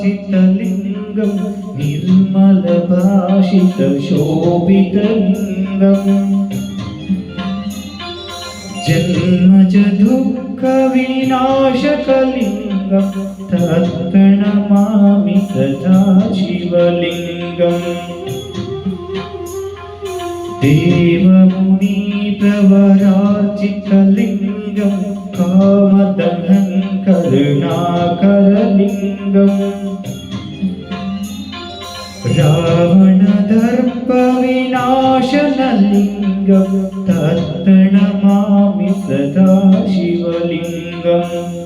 सुराचितलिङ्गं निर्मलभाषितशोभितलिङ्गम् जन्मज दुःखविनाशकलिङ्गं तत्प्रणमामि सदा शिवलिङ्गम् देवमुनिप्रवरार्चितलिङ्गं कामदहं करुणाकरलिङ्गम् रावणदर्पविनाशनलिङ्गं तत्प्रणमामि सदा शिवलिङ्गम्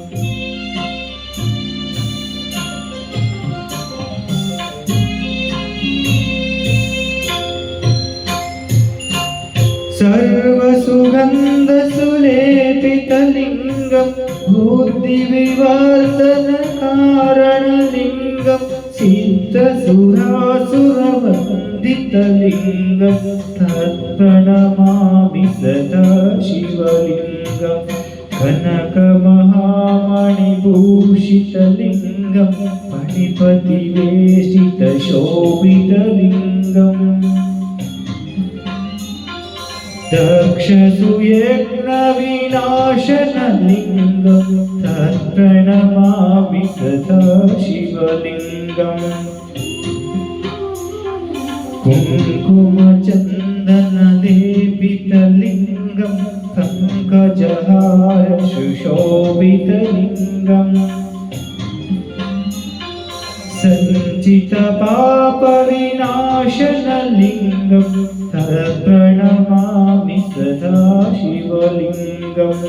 सर्वसुगन्धसुलेपितलिङ्गं बुद्धिविवर्धनकारणलिङ्गं सिद्धसुरासुरवन्दितलिङ्गं तत्प्रणमामि सदा शिवलिङ्गं कनकमहामणिभूषितलिङ्गं मणिपतिवेशितशोभितलिङ्गम् दक्षसुयज्ञविनाशनलिङ्गं तत्प्रणमामि सदा शिवलिङ्गम् सञ्चितपापविनाशनलिङ्गं तत्प्रणमामि सदा शिवलिङ्गम्।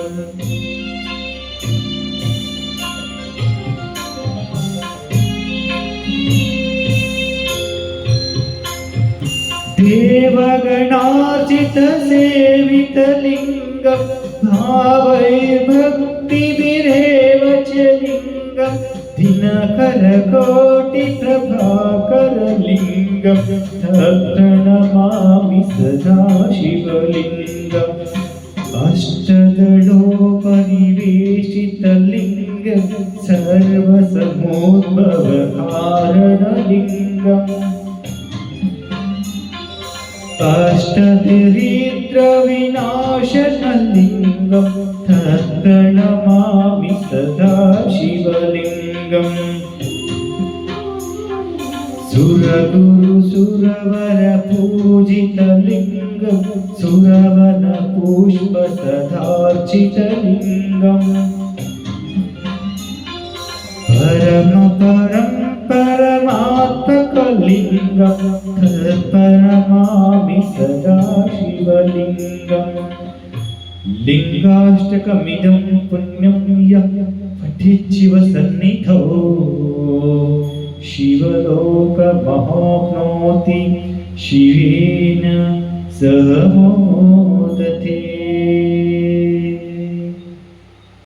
देवगणार्चितसेवितलिङ्गं भावैर्भक्तिभिरेव दिनकरकोटिप्रभाकरलिङ्गं तत्प्रणमामि सदा शिवलिङ्गम् अष्टदलोपनिवेशितलिङ्गं सर्वसमोद्भवकारणलिङ्गम् अष्टदरिद्रविनाशनलिङ्गं तत्प्रणमामि सदा शिवलिङ्गम् सुरगुरुसुरवरपूजितलिङ्गं सुरवनपुष्पसदार्चितलिङ्गम्। परमपरं परमात्मकलिङ्गं तत्परमामि सदा शिवलिङ्गम् लिङ्गाष्टकमिदं पुण्यं यः पठिच्छिवसन्निधौ शिवलोकमहाप्नोति शिवेन सह